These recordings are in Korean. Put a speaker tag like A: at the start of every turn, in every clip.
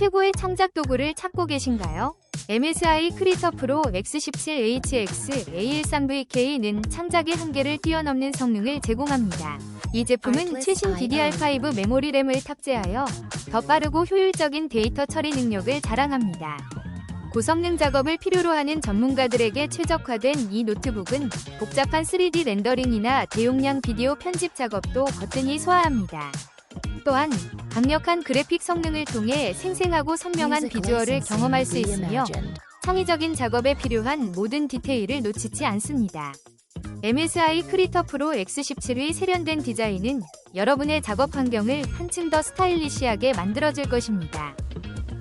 A: 최고의 창작 도구를 찾고 계신가요? MSI 크리터 프로 X17HX A13VK는 창작의 한계를 뛰어넘는 성능을 제공합니다. 이 제품은 최신 DDR5 메모리 램을 탑재하여 더 빠르고 효율적인 데이터 처리 능력을 자랑합니다. 고성능 작업을 필요로 하는 전문가들에게 최적화된 이 노트북은 복잡한 3D 렌더링이나 대용량 비디오 편집 작업도 거뜬히 소화합니다. 또한 강력한 그래픽 성능을 통해 생생하고 선명한 비주얼을 경험할 수 있으며 창의적인 작업에 필요한 모든 디테일을 놓치지 않습니다. MSI 크리터 프로 X17의 세련된 디자인은 여러분의 작업 환경을 한층 더 스타일리시하게 만들어줄 것입니다.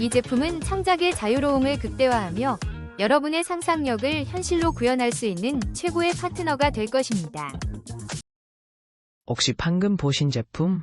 A: 이 제품은 창작의 자유로움을 극대화하며 여러분의 상상력을 현실로 구현할 수 있는 최고의 파트너가 될 것입니다.
B: 혹시 방금 보신 제품